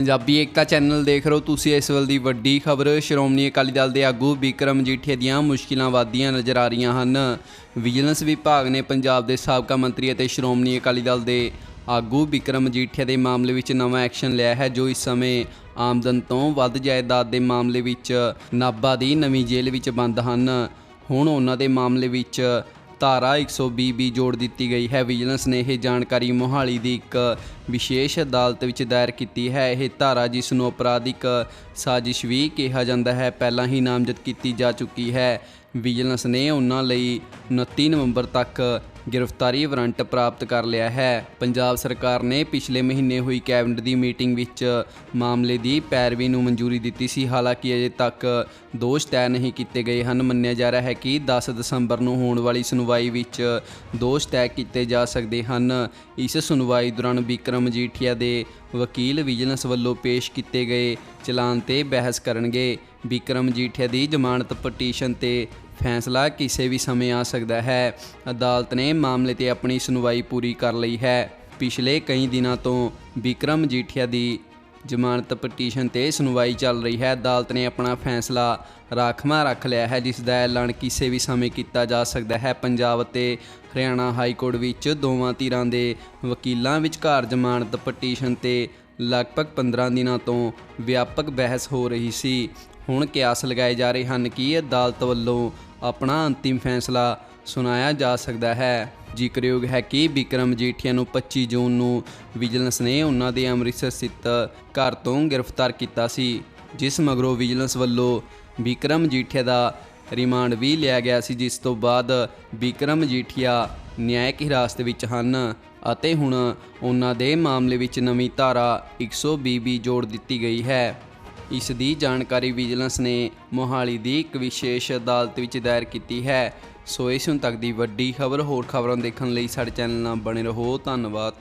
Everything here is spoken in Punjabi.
ਪੰਜਾਬੀ ਏਕਤਾ ਚੈਨਲ ਦੇਖ ਰਹੇ ਹੋ ਤੁਸੀਂ ਇਸ ਵੇਲੇ ਦੀ ਵੱਡੀ ਖਬਰ। ਸ਼੍ਰੋਮਣੀ ਅਕਾਲੀ ਦਲ ਦੇ ਆਗੂ ਵਿਕਰਮ ਮਜੀਠੀਆ ਦੀਆਂ ਮੁਸ਼ਕਿਲਾਂ ਵਧਦੀਆਂ ਨਜ਼ਰ ਆ ਰਹੀਆਂ ਹਨ। ਵਿਜੀਲੈਂਸ ਵਿਭਾਗ ਨੇ ਪੰਜਾਬ ਦੇ ਸਾਬਕਾ ਮੰਤਰੀ ਅਤੇ ਸ਼੍ਰੋਮਣੀ ਅਕਾਲੀ ਦਲ ਦੇ ਆਗੂ ਵਿਕਰਮ ਮਜੀਠੀਆ ਦੇ ਮਾਮਲੇ ਵਿੱਚ ਨਵਾਂ ਐਕਸ਼ਨ ਲਿਆ ਹੈ, ਜੋ ਇਸ ਸਮੇਂ ਆਮਦਨ ਤੋਂ ਵੱਧ ਜਾਇਦਾਦ ਦੇ ਮਾਮਲੇ ਵਿੱਚ ਨਾਭਾ ਦੀ ਨਵੀਂ ਜੇਲ੍ਹ ਵਿੱਚ ਬੰਦ ਹਨ। ਹੁਣ ਉਹਨਾਂ ਦੇ ਮਾਮਲੇ ਵਿੱਚ ਧਾਰਾ 120 ਵੀ ਜੋੜ ਦਿੱਤੀ ਗਈ ਹੈ। ਵਿਜੀਲੈਂਸ ਨੇ ਇਹ ਜਾਣਕਾਰੀ ਮੋਹਾਲੀ ਦੀ ਇੱਕ ਵਿਸ਼ੇਸ਼ ਅਦਾਲਤ ਵਿੱਚ ਦਾਇਰ ਕੀਤੀ ਹੈ। ਇਹ ਧਾਰਾ ਜਿਸ ਨੂੰ ਅਪਰਾਧਿਕ ਸਾਜ਼ਿਸ਼ ਵੀ ਕਿਹਾ ਜਾਂਦਾ ਹੈ, ਪਹਿਲਾਂ ਹੀ ਨਾਮਜ਼ਦ ਕੀਤੀ ਜਾ ਚੁੱਕੀ ਹੈ। ਵਿਜੀਲੈਂਸ ਨੇ ਉਹਨਾਂ ਲਈ 29 ਨਵੰਬਰ ਤੱਕ ਗ੍ਰਿਫਤਾਰੀ ਵਾਰੰਟ ਪ੍ਰਾਪਤ ਕਰ ਲਿਆ ਹੈ। ਪੰਜਾਬ ਸਰਕਾਰ ਨੇ ਪਿਛਲੇ ਮਹੀਨੇ ਹੋਈ ਕੈਬਨਿਟ ਦੀ ਮੀਟਿੰਗ ਵਿੱਚ ਮਾਮਲੇ ਦੀ ਪੈਰਵੀ ਨੂੰ ਮਨਜ਼ੂਰੀ ਦਿੱਤੀ ਸੀ। ਹਾਲਾਂਕਿ ਅਜੇ ਤੱਕ ਦੋਸ਼ ਤੈਅ ਨਹੀਂ ਕੀਤੇ ਗਏ ਹਨ। ਮੰਨਿਆ ਜਾ ਰਿਹਾ ਹੈ ਕਿ 10 ਦਸੰਬਰ ਨੂੰ ਹੋਣ ਵਾਲੀ ਸੁਣਵਾਈ ਵਿੱਚ ਦੋਸ਼ ਤੈਅ ਕੀਤੇ ਜਾ ਸਕਦੇ ਹਨ। ਇਸ ਸੁਣਵਾਈ ਦੌਰਾਨ ਵਿਕਰਮ ਮਜੀਠੀਆ ਦੇ ਵਕੀਲ ਵਿਜੀਲੈਂਸ ਵੱਲੋਂ ਪੇਸ਼ ਕੀਤੇ ਗਏ ਚਲਾਨ ਤੇ ਬਹਿਸ ਕਰਨਗੇ। ਵਿਕਰਮ ਮਜੀਠੀਆ ਦੀ ਜ਼ਮਾਨਤ ਪਟੀਸ਼ਨ ਤੇ ਫੈਸਲਾ ਕਿਸੇ ਵੀ ਸਮੇਂ ਆ ਸਕਦਾ ਹੈ। ਅਦਾਲਤ ਨੇ ਮਾਮਲੇ ਤੇ ਆਪਣੀ ਸੁਣਵਾਈ ਪੂਰੀ ਕਰ ਲਈ ਹੈ। ਪਿਛਲੇ ਕਈ ਦਿਨਾਂ ਤੋਂ ਵਿਕਰਮ ਮਜੀਠੀਆ ਦੀ ਜ਼ਮਾਨਤ ਪਟੀਸ਼ਨ ਤੇ ਸੁਣਵਾਈ ਚੱਲ ਰਹੀ ਹੈ। ਅਦਾਲਤ ਨੇ ਆਪਣਾ ਫੈਸਲਾ ਰਾਖਵਾਂ ਰੱਖ ਲਿਆ ਹੈ, ਜਿਸ ਦਾ ਐਲਾਨ ਕਿਸੇ ਵੀ ਸਮੇਂ ਕੀਤਾ ਜਾ ਸਕਦਾ ਹੈ। ਪੰਜਾਬ ਅਤੇ ਹਰਿਆਣਾ ਹਾਈ ਕੋਰਟ ਵਿੱਚ ਦੋਵਾਂ ਧਿਰਾਂ ਦੇ ਵਕੀਲਾਂ ਵਿਚਕਾਰ ਜ਼ਮਾਨਤ ਪਟੀਸ਼ਨ ਤੇ ਲਗਭਗ 15 ਦਿਨਾਂ ਤੋਂ ਵਿਆਪਕ ਬਹਿਸ ਹੋ ਰਹੀ ਸੀ। ਹੁਣ ਕਿਆਸ ਲਗਾਏ ਜਾ ਰਹੇ ਹਨ ਕਿ ਅਦਾਲਤ ਵੱਲੋਂ ਆਪਣਾ ਅੰਤਿਮ ਫੈਸਲਾ ਸੁਣਾਇਆ ਜਾ ਸਕਦਾ ਹੈ। ਜ਼ਿਕਰਯੋਗ ਹੈ ਕਿ ਵਿਕਰਮ ਜੀਠੀਆ ਨੂੰ 25 ਜੂਨ ਨੂੰ ਵਿਜੀਲੈਂਸ ਨੇ ਉਹਨਾਂ ਦੇ ਅੰਮ੍ਰਿਤਸਰ ਸਥਿਤ ਘਰ ਤੋਂ ਗ੍ਰਿਫਤਾਰ ਕੀਤਾ ਸੀ, ਜਿਸ ਮਗਰੋਂ ਵਿਜੀਲੈਂਸ ਵੱਲੋਂ ਵਿਕਰਮ ਜੀਠੀਆ ਦਾ ਰਿਮਾਂਡ ਵੀ ਲਿਆ ਗਿਆ ਸੀ, ਜਿਸ ਤੋਂ ਬਾਅਦ ਵਿਕਰਮ ਜੀਠੀਆ ਨਿਆਇਕ ਹਿਰਾਸਤ ਵਿੱਚ ਹਨ ਅਤੇ ਹੁਣ ਉਹਨਾਂ ਦੇ ਮਾਮਲੇ ਵਿੱਚ ਨਵੀਂ ਧਾਰਾ 120 ਵੀ ਜੋੜ ਦਿੱਤੀ ਗਈ ਹੈ। ਇਸ ਦੀ ਜਾਣਕਾਰੀ ਵਿਜੀਲੈਂਸ ਨੇ ਮੋਹਾਲੀ ਦੀ ਇੱਕ ਵਿਸ਼ੇਸ਼ ਅਦਾਲਤ ਵਿੱਚ ਦਾਇਰ ਕੀਤੀ ਹੈ। ਸੋ ਇਸ ਹੁਣ ਤੱਕ ਦੀ ਵੱਡੀ ਖਬਰ, ਹੋਰ ਖਬਰਾਂ ਦੇਖਣ ਲਈ ਸਾਡੇ ਚੈਨਲ ਨਾਲ ਬਣੇ ਰਹੋ। ਧੰਨਵਾਦ।